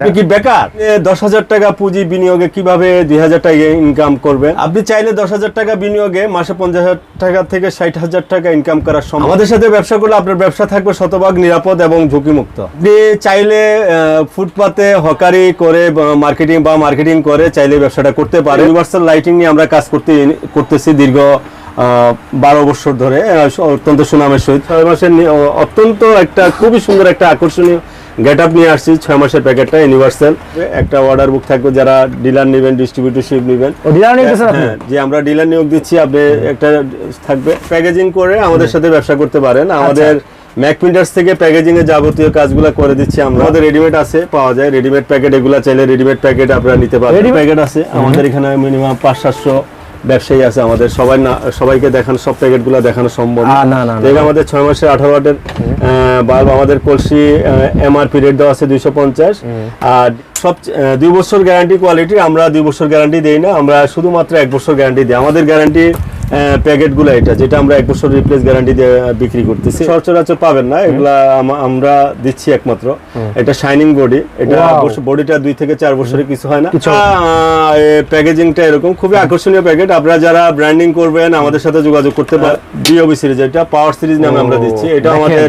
আপনি কি বেকার? দশ হাজার টাকা পুঁজি বিনিয়োগে কীভাবে দুই হাজার টাকা ইনকাম করবেন? আপনি চাইলে দশ হাজার টাকা বিনিয়োগে মাসে পঞ্চাশ হাজার টাকা থেকে ষাট হাজার টাকা ইনকাম করার সম্ভব। আমাদের সাথে ব্যবসা করলে আপনার ব্যবসা থাকবে শতভাগ নিরাপদ এবং ঝুঁকিমুক্ত। আপনি চাইলে ফুটপাতে হকারি করে মার্কেটিং বা মার্কেটিং করে চাইলে ব্যবসাটা করতে পারেন। ইউনিভার্সাল লাইটিং নিয়ে আমরা কাজ করতে করতেছি দীর্ঘ বারো বছর ধরে অত্যন্ত সুনামের সহিত। ছয় মাসের অত্যন্ত একটা খুবই সুন্দর একটা আকর্ষণীয় গেট আপ নিয়ে আসছি ছয় মাসের প্যাকেটটা ইউনিভার্সাল একটা অর্ডার বুক থাকবে যারা ডিলার নেবেন ডিস্ট্রিবিউটরশিপ নেবেন। ডিলার হ্যাঁ, যে আমরা ডিলার নিয়োগ দিচ্ছি আপনি একটা থাকবে। প্যাকেজিং করে আমাদের সাথে ব্যবসা করতে পারেন। আমাদের ম্যাক প্রিন্টার্স থেকে প্যাকেজিং এর যাবতীয় কাজগুলো করে দিচ্ছি আমরা। আমাদের রেডিমেড আছে পাওয়া যায়। রেডিমেড প্যাকেট এগুলো চাইলে রেডিমেড প্যাকেট আপনারা নিতে পারেন প্যাকেট আছে। আমাদের এখানে মিনিমাম পাঁচ সাতশো ব্যবসায়ী আছে আমাদের সবাই না সবাইকে দেখানো সব প্যাকেটগুলো দেখানো সম্ভব না, না। যেটা আমাদের ছয় মাসের আঠারো ওয়াটের বাল্ব আমাদের কলসি এমআরপি রেট দেওয়া আছে দুইশো পঞ্চাশ। আর সব দুই বছর গ্যারান্টি কোয়ালিটি আমরা দুই বছর গ্যারান্টি দেই না আমরা শুধুমাত্র এক বছর গ্যারান্টি দিই। আমাদের গ্যারান্টি প্যাকেটগুলো এটা যেটা আমরা এক বছর রিপ্লেস গ্যারান্টি দিয়ে বিক্রি করতেছি। সচরাচর পাবেন না এগুলা আমরা দিচ্ছি একমাত্র। এটা শাইনিং বডি এটা বডিটা দুই থেকে চার বছরে কিছু হয় না। প্যাকেজিংটা এরকম খুবই আকর্ষণীয় প্যাকেট আপনারা যারা ব্র্যান্ডিং করবেন আমাদের সাথে যোগাযোগ করতে পারেন ডিওবি সিরিজ এটা পাওয়ার সিরিজ নামে আমরা দিচ্ছি। এটা আমাদের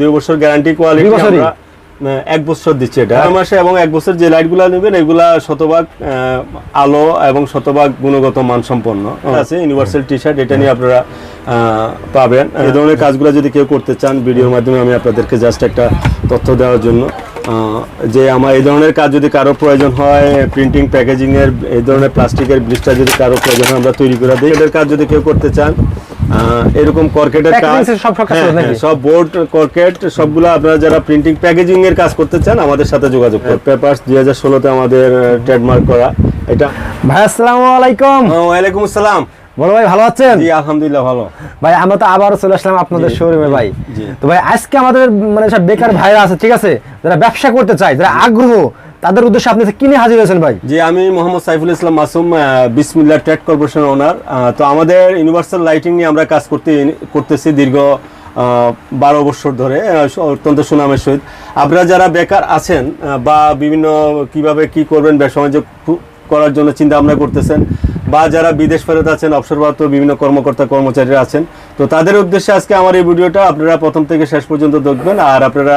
দুই বছর গ্যারান্টি কোয়ালিটি? আমরা এক বছর দিচ্ছি এটা। ছয় মাসে এবং এক বছর যে লাইটগুলো নেবেন এগুলা শতভাগ আলো এবং শতভাগ গুণগত মানসম্পন্ন। আছে? ইউনিভার্সাল টি শার্ট এটা নিয়ে আপনারা পাবেন। এই ধরনের কাজগুলো যদি কেউ করতে চান ভিডিওর মাধ্যমে আমি আপনাদেরকে জাস্ট একটা তথ্য দেওয়ার জন্য যে আমার এই ধরনের কাজ যদি কারও প্রয়োজন হয় প্রিন্টিং প্যাকেজিং এর এই ধরনের প্লাস্টিকের ব্লিস্টার যদি কারও প্রয়োজন হয় আমরা তৈরি করে দিই। এদের কাজ যদি কেউ করতে চান এরকম কর্কেটের কাজ। সব- হ্যাঁ? হ্যাঁ, সব বোর্ড কর্কেট সবগুলো আপনারা যারা প্রিন্টিং প্যাকেজিং এর কাজ করতে চান আমাদের সাথে যোগাযোগ করুন। পেপারস দুই হাজার ষোলোতে আমাদের ট্রেডমার্ক করা। এটা ভাই আসসালামু আলাইকুম। আহ, ওয়ালাইকুম আসসালাম। বড় ভাই ভালো আছেন? জি আলহামদুলিল্লাহ ভালো। ভাই আমরা তো আবারও চলে আসলাম আপনাদের শোরুমে ভাই। তো ভাই আজকে আমাদের মানে সব বেকার ভাইরা আছে ঠিক আছে? যারা ব্যবসা করতে চায় যারা আগ্রহ তাদের উদ্দেশ্যে আপনি কিনে হাজির হয়েছেন ভাই? জি আমি মোহাম্মদ সাইফুল ইসলাম মাসুম আহ, বিসমিল্লাহ ট্রেড কর্পোরেশন ওনার তো আমাদের ইউনিভার্সাল লাইটিং নিয়ে আমরা কাজ করতে করতেছি দীর্ঘ বারো বছর ধরে অত্যন্ত সুনামের সহিত। আপনারা যারা বেকার আছেন বা বিভিন্ন কীভাবে কি করবেন ব্যবসা করার জন্য চিন্তা ভাবনা করতেছেন বা যারা বিদেশ ফেরত আছেন অবসরপ্রাপ্ত বিভিন্ন কর্মকর্তা কর্মচারীরা আছেন তো তাদের উদ্দেশ্যে আজকে আমার এই ভিডিওটা আপনারা প্রথম থেকে শেষ পর্যন্ত দেখবেন আর আপনারা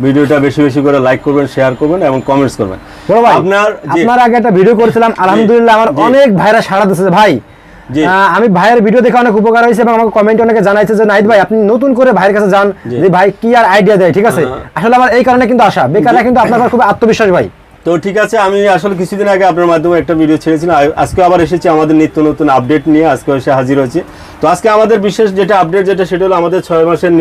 ভিডিওটা বেশি বেশি করে লাইক করবেন শেয়ার করবেন এবং কমেন্টস করবেন। বড় ভাই আপনার আপনার আগে একটা ভিডিও করেছিলাম আলহামদুলিল্লাহ আমার অনেক ভাইরা সাড়া দিচ্ছে ভাই আহ, আমি ভাইয়ের ভিডিও দেখে অনেক উপকার হয়েছে এবং আমাকে কমেন্টে অনেকে জানাইছে যে নাইট ভাই আপনি নতুন করে ভাইয়ের কাছে যান যে ভাই কি আর আইডিয়া দেয়? ঠিক আছে। আসলে আমার এই কারণে কিন্তু আসা বেকাররা কিন্তু আপনার খুব আত্মবিশ্বাস ভাই। তো ঠিক আছে, আমি আসলে কিছুদিন আগে আপনার মাধ্যমে একটা ভিডিও ছেড়েছিলাম। আজকে আবার এসেছি আমাদের নিত্য নতুন আপডেট নিয়ে, আজকে এসে হাজির হয়েছি। তো আজকে আমাদের বিশেষ যেটা আপডেট যেটা সেটা হলো আমাদের ছয় মাসের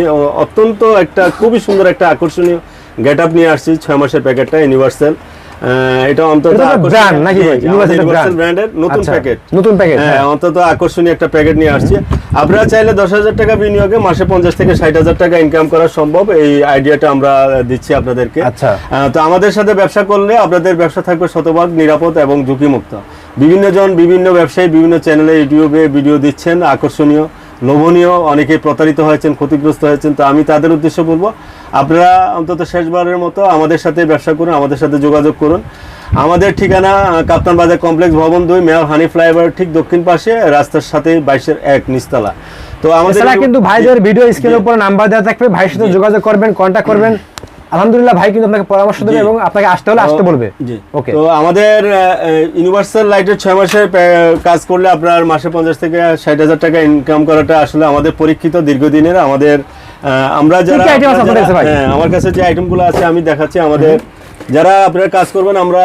অত্যন্ত একটা খুবই সুন্দর একটা আকর্ষণীয় গেট আপ নিয়ে আসছি। ছয় মাসের প্যাকেটটা ইউনিভার্সাল এটা অন্তত তো নাকি brand-এর নতুন আচ্ছা, প্যাকেট নতুন প্যাকেট হ্যাঁ অন্তত আকর্ষণীয় একটা প্যাকেট নিয়ে আসছি। আপনারা চাইলে দশ হাজার টাকা বিনিয়োগে মাসে পঞ্চাশ থেকে ষাট হাজার টাকা ইনকাম করা সম্ভব। এই আইডিয়াটা আমরা দিচ্ছি আপনাদেরকে। আচ্ছা। তো আমাদের সাথে ব্যবসা করলে আপনাদের ব্যবসা থাকবে শতভাগ নিরাপদ এবং ঝুঁকিমুক্ত। বিভিন্ন জন বিভিন্ন ব্যবসায়ী বিভিন্ন চ্যানেলে ইউটিউবে ভিডিও দিচ্ছেন আকর্ষণীয় লোভনীয় অনেকে প্রতারিত হয়েছেন ক্ষতিগ্রস্ত হয়েছেন। তো আমি তাদের উদ্দেশ্য বলব আপনারা অন্তত শেষবারের মতো আমাদের সাথে ব্যবসা করুন আমাদের সাথে যোগাযোগ করুন। আমাদের ঠিকানা কাপ্তান বাজার কমপ্লেক্স ভবন দুই মেয়র হানি ফ্লাইওভার ঠিক দক্ষিণ পাশে রাস্তার সাথে বাইশের এক নিচতলা। তো আমাদের কিন্তু ভাইদের ভিডিও স্ক্রিনের উপর নাম্বার দেওয়া থাকবে ভাইয়ের সাথে যোগাযোগ করবেন কন্ট্যাক্ট করবেন। আলহামদুলিল্লাহ ভাই কিন্তু আপনাকে পরামর্শ দেবে এবং আপনাকে আসতে হলে আসতে বলবে। জি। ওকে তো আমাদের ইউনিভার্সাল লাইটের ছয় মাসের পে- কাজ করলে আপনার মাসে পঞ্চাশ থেকে ষাট হাজার টাকা ইনকাম করাটা আসলে আমাদের পরীক্ষিত দীর্ঘদিনের আমাদের আমরা যারা? হ্যাঁ, আমার কাছে যে আইটেমগুলো আছে আমি দেখাচ্ছি আমাদের যারা আপনারা কাজ করবেন আমরা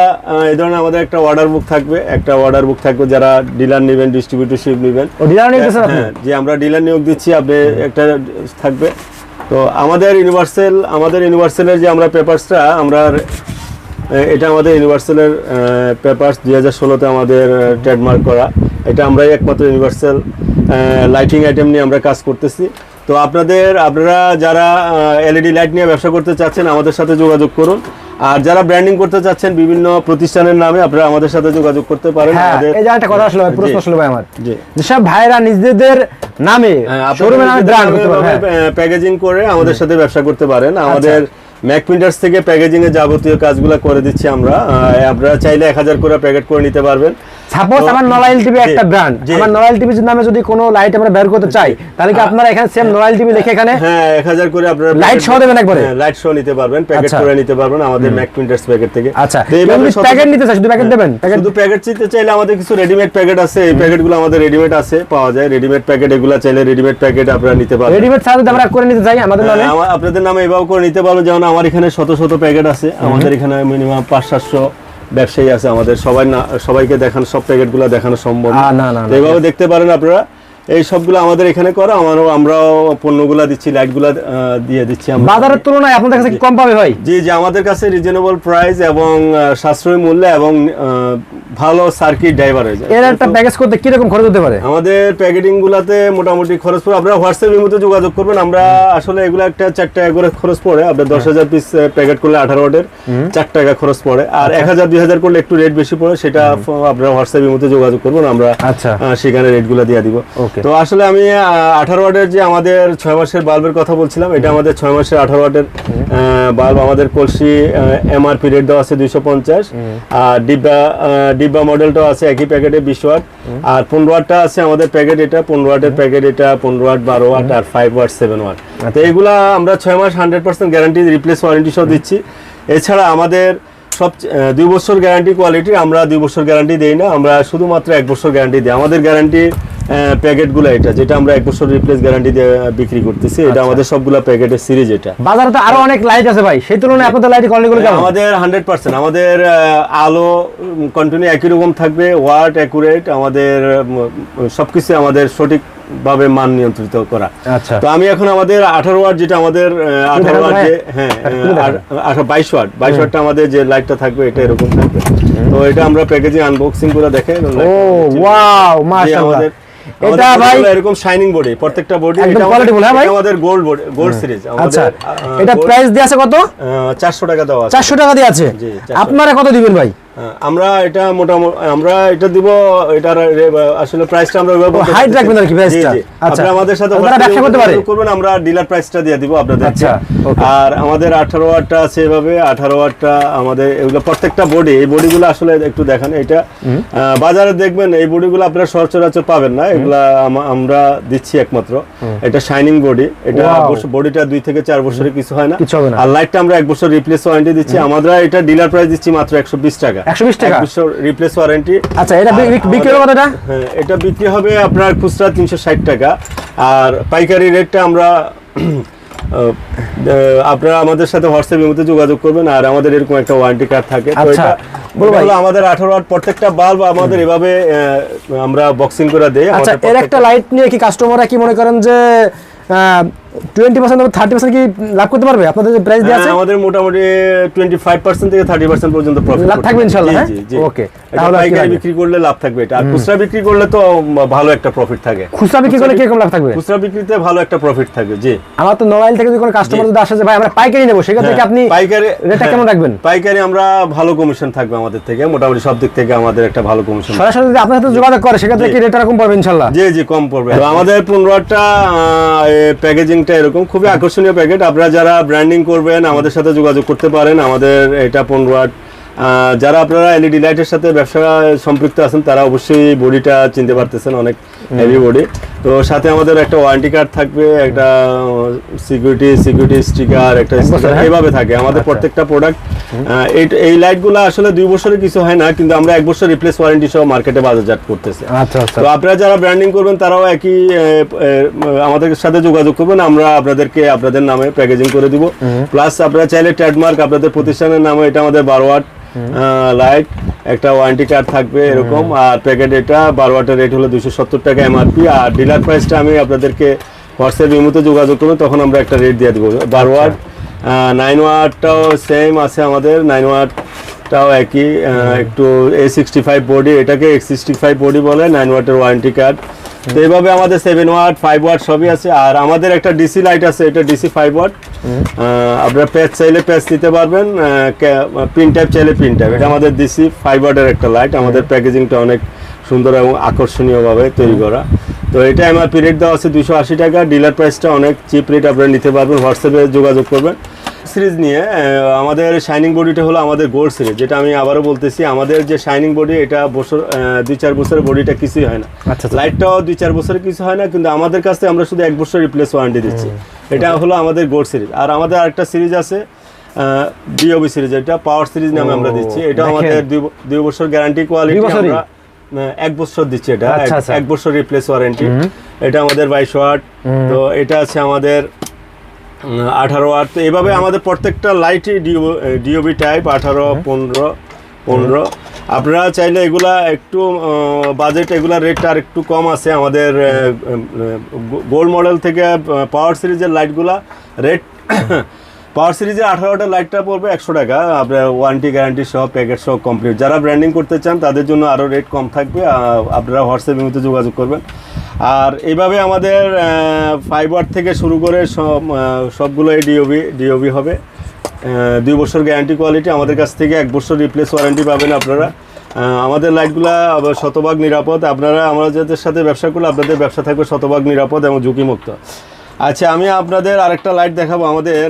এই ধরনের আমাদের একটা অর্ডার বুক থাকবে। একটা অর্ডার বুক থাকবে যারা ডিলার নেবেন ডিস্ট্রিবিউটরশিপ নেবেন। হ্যাঁ যে আমরা ডিলার নিয়োগ দিচ্ছি আপনি একটা থাকবে। তো আমাদের ইউনিভার্সাল আমাদের ইউনিভার্সালের যে আমরা পেপারসটা আমরা এটা আমাদের ইউনিভার্সালের পেপারস দুই হাজার ষোলোতে আমাদের ট্রেডমার্ক করা। এটা আমরাই একমাত্র ইউনিভার্সাল লাইটিং আইটেম নিয়ে আমরা কাজ করতেছি। তো আপনাদের আপনারা যারা এলইডি লাইট নিয়ে ব্যবসা করতে চাচ্ছেন আমাদের সাথে যোগাযোগ করুন। আর যারা ব্র্যান্ডিং করতে চাচ্ছেন বিভিন্ন প্রতিষ্ঠানের নামে আপনারা আমাদের সাথে যোগাযোগ করতে পারেন। হ্যাঁ আমাদের এই যে একটা কথা আসলো ভাই প্রশ্ন আসলো ভাই আমার। জি। যেসব ভাইরা নিজেদের নামে হ্যাঁ, আপনারা শোরুমের নামে ব্র্যান্ড করতে পারবে প্যাকেজিং করে আমাদের সাথে ব্যবসা করতে পারেন। আচ্ছা। আমাদের ম্যাক প্রিন্টার্স থেকে প্যাকেজিং এর যাবতীয় কাজগুলো করে দিচ্ছি আমরা। আপনারা চাইলে এক হাজার করে প্যাকেট করে নিতে পারবেন। সাপোজ আমার নলাইল টিভি একটা ব্র্যান্ড আমার নলাইল টিভি নামে যদি কোনো লাইট আমরা বের করতে চাই তাহলে কি আপনারা এখানে সেম নলাইল টিভি লিখে এখানে হ্যাঁ এক হাজার করে আপনারা সহ দেবেন একবারে? হ্যাঁ, লাইট সহ নিতে পারবেন প্যাকেট আচ্ছা। করে নিতে পারবেন আমাদের ম্যাক প্রিন্টার্স প্যাকেট থেকে। আচ্ছা। প্যাকেট নিতে চাই শুধু প্যাকেট দেবেন? শুধু প্যাকেট চিনতে চাইলে আমাদের কিছু রেডিমেড প্যাকেট আছে এই প্যাকেটগুলো আমাদের রেডিমেড আছে পাওয়া যায়। রেডিমেড প্যাকেট এগুলো চাইলে রেডিমেড প্যাকেট আপনারা নিতে পারবেন। রেডিমেড ছাড়া যদি আমরা করে নিতে চাই আমাদের নামে? হ্যাঁ, আপনাদের নামে এভাবে করে নিতে পারব যেমন আমার এখানে শত শত প্যাকেট আছে আমাদের এখানে মিনিমাম পাঁচ সাতশো ব্যবসায়ী আছে আমাদের সবাই না সবাইকে দেখানো সব প্যাকেটগুলো দেখানো সম্ভব না, না, না। এইভাবে দেখতে পারেন আপনারা। এই সবগুলো আমাদের এখানে করা আমারও আমরাও পণ্যগুলো দিচ্ছি লাইটগুলো দিয়ে দিচ্ছি আমরা। বাজারের তুলনায় আপনাদের কাছে কম পাবে ভাই? জি জি আমাদের কাছে রিজনেবল প্রাইস এবং সাশ্রয়ী মূল্য এবং ভালো সার্কিট ড্রাইভার হয়ে যায়। এর একটা প্যাকেজ করতে খরচ হতে পারে? আমাদের প্যাকেটিং গুলাতে মোটামুটি খরচ পড়ে আপনারা মধ্যে যোগাযোগ করবেন আমরা আসলে এগুলো একটা টাকা করে খরচ পড়ে আপনার দশ হাজার পিস প্যাকেট করলে আঠারো ওয়াটের চার টাকা খরচ পড়ে। আর হাজার করলে একটু রেট বেশি পড়ে সেটা আপনারা মধ্যে যোগাযোগ করবেন আমরা আচ্ছা। আহ, সেখানে রেটগুলো দিয়ে দিব। তো আসলে আমি আঠারো ওয়াটের যে আমাদের ছয় মাসের বাল্বের কথা বলছিলাম এটা আমাদের ছয় মাসের আঠারো ওয়াটের বাল্ব আমাদের কলসি এমআরপি রেট দেওয়া আছে দুইশো পঞ্চাশ। আর ডিব্বা ডিব্বা মডেলটাও আছে একই প্যাকেটে বিশ ওয়াট। আর পনেরো ওয়াটটা আছে আমাদের প্যাকেট এটা। পনেরো ওয়াটের প্যাকেট এটা পনেরো ওয়াট বারো ওয়াট আর ফাইভ ওয়াট সেভেন ওয়াট। তো এগুলা আমরা ছয় মাস hundred percent guarantee replace warranty সহ দিচ্ছি। এছাড়া আমাদের সব দুই বছর গ্যারান্টি কোয়ালিটি আমরা দুই বছর গ্যারান্টি দিই না। আমরা শুধুমাত্র এক বছর গ্যারান্টি দিই। আমাদের গ্যারান্টি প্যাকেটগুলো এটা যেটা আমরা এক বছর রিপ্লেস গ্যারান্টি দিয়ে বিক্রি করতেছি। এটা আমাদের সবগুলা প্যাকেটের সিরিজ এটা। বাজারে তো আরও অনেক লাইট আছে ভাই। সেই তুলনায় আপনাদের লাইট কেমন? আমাদের হান্ড্রেড পার্সেন্ট আমাদের আলো কন্টিনিউ একই রকম থাকবে ওয়াট অ্যাকুরেট আমাদের সবকিছু আমাদের সঠিকভাবে মান নিয়ন্ত্রিত করা। আচ্ছা। তো আমি এখন আমাদের আঠারো ওয়াট যেটা আমাদের আঠারো ওয়াট যে হ্যাঁ। বাইশ ওয়াট বাইশ ওয়াটটা আমাদের যে লাইটটা থাকবে এটা এরকম থাকবে। তো এটা আমরা প্যাকেজিং আনবক্সিং করে দেখে ও ওয়াও মাশাআল্লাহ। এটা ভাই এরকম শাইনিং বডি প্রত্যেকটা বডি একদম quality-full, হ্যাঁ ভাই? আমাদের গোল্ড বডি গোল্ড সিরিজ আচ্ছা এটা প্রাইস দিয়ে আছে কত? চারশো টাকা দেওয়া আছে। চারশো টাকা দিয়ে আছে? জি, আপনারা কত দিবেন ভাই? আমরা এটা মোটামুটি আমরা এটা দিব এটার আসলে প্রাইসটা আমরা বলতে রাখবেন আর কি জি। আচ্ছা। আমাদের সাথে ব্যবসা করতে পারে? করবেন আমরা ডিলার প্রাইসটা দিয়ে দিব আপনাদের আচ্ছা, আর আমাদের 18 ওয়াটটা আছে এভাবে 18 ওয়াটটা আমাদের এগুলো প্রত্যেকটা বডি এই বডিগুলো আসলে একটু দেখান এটা বাজারে দেখবেন এই বডিগুলো আপনারা সচরাচর পাবেন না এগুলা আম- আমরা দিচ্ছি একমাত্র। এটা শাইনিং বডি এটা. বডিটা দুই থেকে চার বছরের কিছু হয় না। আর লাইটটা আমরা এক বছর রিপ্লেস ওয়ারেন্টি দিচ্ছি। আমরা এটা ডিলার প্রাইস দিচ্ছি মাত্র 120 টাকা। 120 টাকা? এক বছর রিপ্লেস ওয়ারেন্টি আচ্ছা এটা বি- বি- বিক্রি হলো কত হ্যাঁ এটা বিক্রি হবে আপনার খুচরা তিনশো ষাট টাকা। আর পাইকারি রেটটা আমরা আপনারা আমাদের সাথে হোয়াটসঅ্যাপের মধ্যে যোগাযোগ করবেন আর আমাদের এরকম একটা ওয়ারেন্টি কার্ড থাকে। তো আচ্ছা, এটা আমাদের আঠারো ওয়াট প্রত্যেকটা বাল্ব আমাদের এভাবে আমরা বক্সিং করে দেই আচ্ছা এর একটা লাইট নিয়ে কি কাস্টমাররা কি মনে করেন যে টোয়েন্টি পার্সেন্ট থার্টি পার্সেন্ট কি লাভ করতে পারবে? আপনাদের যে প্রাইস আছে হ্যাঁ, আমাদের মোটামুটি টোয়েন্টি ফাইভ পার্সেন্ট থেকে থার্টি পার্সেন্ট পর্যন্ত প্রফিট লাভ থাকবে ইনশাল্লাহ, হ্যাঁ? Okay, তাহলে পাইকারি? বিক্রি করলে লাভ থাকবে। এটা আর খুচরা বিক্রি করলে তো ভালো একটা প্রফিট থাকে। খুচরা বিক্রি করলে কীরকম লাভ থাকবে? খুচরা বিক্রিতে ভালো একটা প্রফিট থাকবে জি। আমার তো থেকে যদি কোনো কাস্টমার যদি আসে যে ভাই আমরা পাইকারি নেব সেক্ষেত্রে কি আপনি হ্যাঁ, পাইকারি রেটটা কেমন হ্যাঁ, রাখবেন? পাইকারি আমরা ভালো কমিশন থাকবে আমাদের থেকে মোটামুটি সব দিক থেকে আমাদের একটা ভালো কমিশন সরাসরি যদি আপনার সাথে যোগাযোগ করে সেক্ষেত্রে কি রেটটা ইনশাল্লাহ জি জি কম পড়বে। আমাদের পনেরোটা প্যাকেজিংটা এরকম। খুবই আকর্ষণীয় প্যাকেট। আপনারা যারা ব্র্যান্ডিং করবেন, আমাদের সাথে যোগাযোগ করতে পারেন। আমাদের এটা পনেরো আট যারা আপনারা এলইডি লাইটের সাথে ব্যবসা সম্পৃক্ত আছেন, তারা অবশ্যই বডিটা চিনতে পারতেছেন অনেক। হেভি বডি তো সাথে আমাদের একটা ওয়ারেন্টি কার্ড থাকবে একটা সিকিউরিটি সিকিউরিটি স্টিকার একটা বছর, sticker, হ্যাঁ? থাকে আমাদের আচ্ছা। প্রত্যেকটা প্রোডাক্ট এই এই লাইটগুলো আসলে দুই বছরের কিছু হয় না কিন্তু আমরা এক বছর রিপ্লেস ওয়ারেন্টি সহ মার্কেটে বাজারজাত করতেছি। আচ্ছা আচ্ছা। তো আপনারা যারা ব্র্যান্ডিং করবেন তারাও একই আমাদের সাথে যোগাযোগ করবেন আমরা আপনাদেরকে আপনাদের নামে প্যাকেজিং করে দিব। প্লাস আপনারা চাইলে ট্রেডমার্ক আপনাদের প্রতিষ্ঠানের নামে এটা আমাদের বারো ওয়াট লাইট একটা ওয়ারেন্টি কার্ড থাকবে এরকম আর প্যাকেট এটা বারো ওয়াটের রেট হলো দুশো সত্তর টাকা এমআরপি আর ডিলার প্রাইসটা আমি আপনাদেরকে হোয়াটসঅ্যাপ ইমুতে যোগাযোগ করবেন তখন আমরা একটা রেট দিয়ে দেবো। বারো ওয়াট নাইন ওয়াটটাও সেম আছে আমাদের নাইন ওয়াট একই একটু এ সিক্সটি ফাইভ বডি এটাকে এক্স সিক্সটি ফাইভ বডি বলে নাইন ওয়াটের ওয়ারেন্টি কার্ড তো এইভাবে আমাদের সেভেন ওয়াট ফাইভ ওয়াট সবই আছে। আর আমাদের একটা ডিসি লাইট আছে এটা ডিসি ফাইভ ওয়াট আপনারা প্যাচ চাইলে প্যাচ নিতে পারবেন। পিন টাইপ চাইলে পিন টাইপ এটা আমাদের ডিসি ফাইভ ওয়াটের একটা লাইট আমাদের প্যাকেজিংটা অনেক সুন্দর এবং আকর্ষণীয়ভাবে তৈরি করা। তো এটা এমআরপি রেট দেওয়া আছে দুশো আশি টাকা। ডিলার প্রাইসটা অনেক চিপ রেট আপনারা নিতে পারবেন। হোয়াটসঅ্যাপে যোগাযোগ করবেন। সিরিজ নিয়ে আমাদের শাইনিং বডিটা হলো আমাদের গোল্ড সিরিজ যেটা আমি আবারও বলতেছি আমাদের যে শাইনিং বডি এটা বছর দুই চার বছরের বডিটা কিছুই হয় না। আচ্ছা, আচ্ছা। লাইটটাও দুই চার বছরের কিছু হয় না কিন্তু আমাদের কাছ আমরা শুধু এক বছর রিপ্লেস ওয়ারেন্টি দিচ্ছি। এটা হলো আমাদের গোল্ড সিরিজ আর আমাদের আরেকটা সিরিজ আছে ডিওবি সিরিজ এটা পাওয়ার সিরিজ নামে আমরা দিচ্ছি। এটা আমাদের দুই বছর গ্যারান্টি কোয়ালিটি আমরা এক বছর দিচ্ছি এটা এক- আচ্ছা, আচ্ছা। এক বছর রিপ্লেস ওয়ারেন্টি এটা আমাদের বাইশ ওয়াট। তো এটা আছে আমাদের আঠারো ওয়াট তো এভাবে আমাদের প্রত্যেকটা লাইটই ডিওবি টাইপ আঠারো পনেরো পনেরো। আপনারা চাইলে এগুলা একটু বাজেট এগুলা রেটটা আর একটু কম আছে। আমাদের গোল্ড মডেল থেকে পাওয়ার সিরিজের লাইটগুলা রেট পাওয়ার সিরিজের আঠারোটা লাইটটা পড়বে একশো টাকা। আপনার ওয়ারেন্টি গ্যারান্টি সহ প্যাকেট সহ কমপ্লিট যারা ব্র্যান্ডিং করতে চান তাদের জন্য আরও রেট কম থাকবে। আপনারা হোয়াটসঅ্যাপের মধ্যে যোগাযোগ করবেন। আর এইভাবে আমাদের ফাইবার থেকে শুরু করে সব আহ, সবগুলো ডিওবি ডিওবি হবে। দুই বছর গ্যারান্টি কোয়ালিটি আমাদের কাছ থেকে এক বছর রিপ্লেস ওয়ারেন্টি পাবেন আপনারা। আমাদের লাইটগুলা শতভাগ নিরাপদ। আপনারা আমাদের সাথে ব্যবসা করলে আপনাদের ব্যবসা থাকবে শতভাগ নিরাপদ এবং ঝুঁকিমুক্ত। আচ্ছা আমি আপনাদের আরেকটা লাইট দেখাবো আমাদের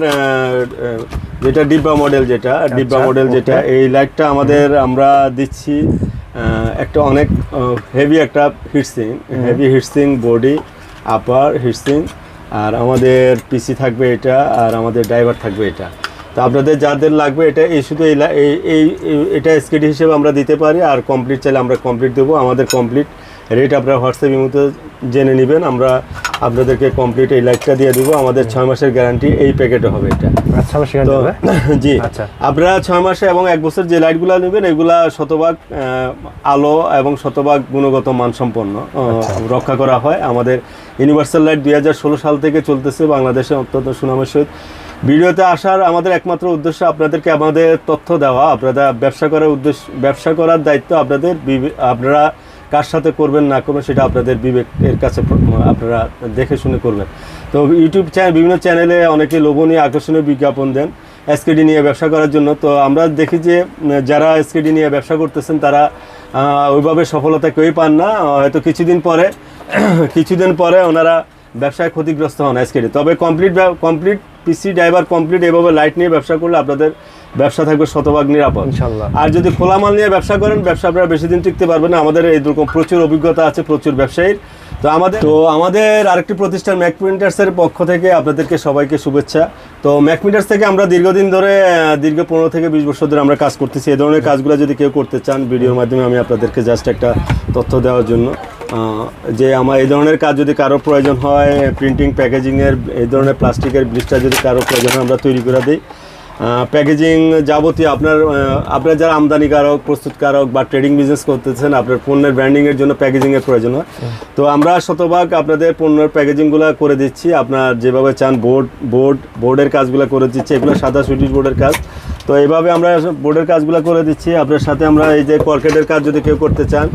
যেটা ডিব্বা মডেল যেটা ডিব্বা আচ্ছা, মডেল যেটা এই লাইটটা আমাদের আমরা দিচ্ছি একটা অনেক হেভি একটা heatsink heavy heatsink body upper heatsink আর আমাদের পিসি থাকবে এটা আর আমাদের ড্রাইভার থাকবে এটা। তো আপনাদের যাদের লাগবে এটা এই শুধু এই লা- এই এই- এই- এটা এসকেডি হিসেবে আমরা দিতে পারি আর কমপ্লিট চাইলে আমরা কমপ্লিট দেবো। আমাদের কমপ্লিট রেট আপনারা হোয়াটসঅ্যাপের মতো জেনে নেবেন আমরা আপনাদেরকে কমপ্লিট এই লাইটটা দিয়ে দেবো। আমাদের ছয় মাসের গ্যারান্টি এই প্যাকেটে হবে এটা। আচ্ছা জি। আচ্ছা। আপনারা ছয় মাসে এবং এক বছর যে লাইটগুলো নেবেন এগুলা শতভাগ আলো এবং শতভাগ গুণগত মানসম্পন্ন আচ্ছা। রক্ষা করা হয়। আমাদের ইউনিভার্সাল লাইট দুই হাজার ষোলো সাল থেকে চলতেছে বাংলাদেশে অত্যন্ত সুনামের সহিত। ভিডিওতে আসার আমাদের একমাত্র উদ্দেশ্য আপনাদেরকে আমাদের তথ্য দেওয়া আপনারা ব্যবসা করার উদ্দেশ্য ব্যবসা করার দায়িত্ব আপনাদের আপনারা কার সাথে করবেন না করবেন সেটা আপনাদের বিবেকের কাছে আপনারা দেখে শুনে করবেন। তো ইউটিউব চ্যানেল বিভিন্ন চ্যানেলে অনেকে লোভনীয়, আকর্ষণীয় বিজ্ঞাপন দেন এসকেডি নিয়ে ব্যবসা করার জন্য। তো আমরা দেখি যে যারা এসকেডি নিয়ে ব্যবসা করতেছেন, তারা ওইভাবে সফলতা কেউই পান না। হয়তো কিছুদিন পরে কিছুদিন পরে ওনারা ব্যবসায় ক্ষতিগ্রস্ত হন এসকেডি তবে complete complete PC driver complete এভাবে লাইট নিয়ে ব্যবসা করলে আপনাদের ব্যবসা থাকবে শতভাগ নিরাপদ। আর যদি খোলা মাল নিয়ে ব্যবসা করেন ব্যবসা আপনারা বেশি দিন টিকতে পারবেন না। আমাদের এইরকম প্রচুর অভিজ্ঞতা আছে প্রচুর ব্যবসায়ীর। তো আমাদের তো আমাদের আরেকটি প্রতিষ্ঠান ম্যাক প্রিন্টার্সের পক্ষ থেকে আপনাদেরকে সবাইকে শুভেচ্ছা। তো ম্যাক প্রিন্টার্স থেকে আমরা দীর্ঘদিন ধরে দীর্ঘ পনেরো থেকে বিশ বছর ধরে আমরা কাজ করতেছি। এই ধরনের কাজগুলো যদি কেউ করতে চান ভিডিওর মাধ্যমে আমি আপনাদেরকে জাস্ট একটা তথ্য দেওয়ার জন্য। যে আমার এই ধরনের কাজ যদি কারও প্রয়োজন হয় প্রিন্টিং প্যাকেজিংয়ের এই ধরনের প্লাস্টিকের ব্লিস্টার যদি কারও প্রয়োজন হয় আমরা তৈরি করে দিই। প্যাকেজিং যাবতীয় আপনার আপনার যারা আমদানিকারক, প্রস্তুতকারক বা ট্রেডিং বিজনেস করতেছেন, আপনার পণ্যের ব্র্যান্ডিংয়ের জন্য প্যাকেজিংয়ের প্রয়োজন হয়। তো আমরা শতভাগ আপনাদের পণ্যের প্যাকেজিংগুলো করে দিচ্ছি। আপনার যেভাবে চান বোর্ড বোর্ড বোর্ডের কাজগুলো করে দিচ্ছি। এগুলো সাদা সুইটিশ বোর্ডের কাজ। তো এইভাবে আমরা বোর্ডের কাজগুলো করে দিচ্ছি। আপনার সাথে আমরা এই যে কর্কেটের কাজ যদি কেউ করতে চান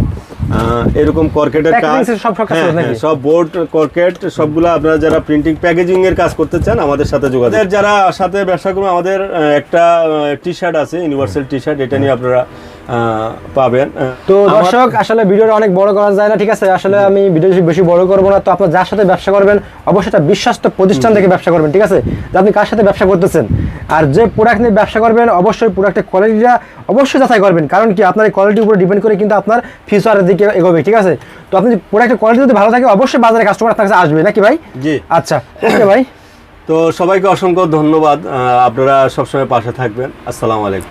এরকম কর্কেটের কাজ। সব হ্যাঁ, হ্যাঁ, বোর্ড কর্কেট সবগুলো আপনারা যারা প্রিন্টিং প্যাকেজিং এর কাজ করতে চান আমাদের সাথে যোগাযোগ যারা সাথে ব্যবসা করুন আমাদের একটা টি শার্ট আছে ইউনিভার্সাল টি শার্ট এটা নিয়ে আপনারা পাবেন। তো দর্শক আসলে ভিডিওটা অনেক বড় করা যায় না ঠিক আছে? আসলে আমি ভিডিও বেশি বড় করব না। তো আপনার যার সাথে ব্যবসা করবেন অবশ্যই একটা বিশ্বস্ত প্রতিষ্ঠান থেকে ব্যবসা করবেন ঠিক আছে? যে আপনি কার সাথে ব্যবসা করতেছেন? আর যে প্রোডাক্ট নিয়ে ব্যবসা করবেন অবশ্যই প্রোডাক্টের কোয়ালিটিটা অবশ্যই যাচাই করবেন। কারণ কি? আপনার এই কোয়ালিটির উপরে ডিপেন্ড করে কিন্তু আপনার ফিউচারের দিকে এগোবে ঠিক আছে? তো আপনি প্রোডাক্টের কোয়ালিটি যদি ভালো থাকে অবশ্যই বাজারে কাস্টমার আপনার কাছে আসবে নাকি ভাই? জি। আচ্ছা ওকে ভাই। তো সবাইকে অসংখ্য ধন্যবাদ। আপনারা সবসময় পাশে থাকবেন। আসসালামু আলাইকুম।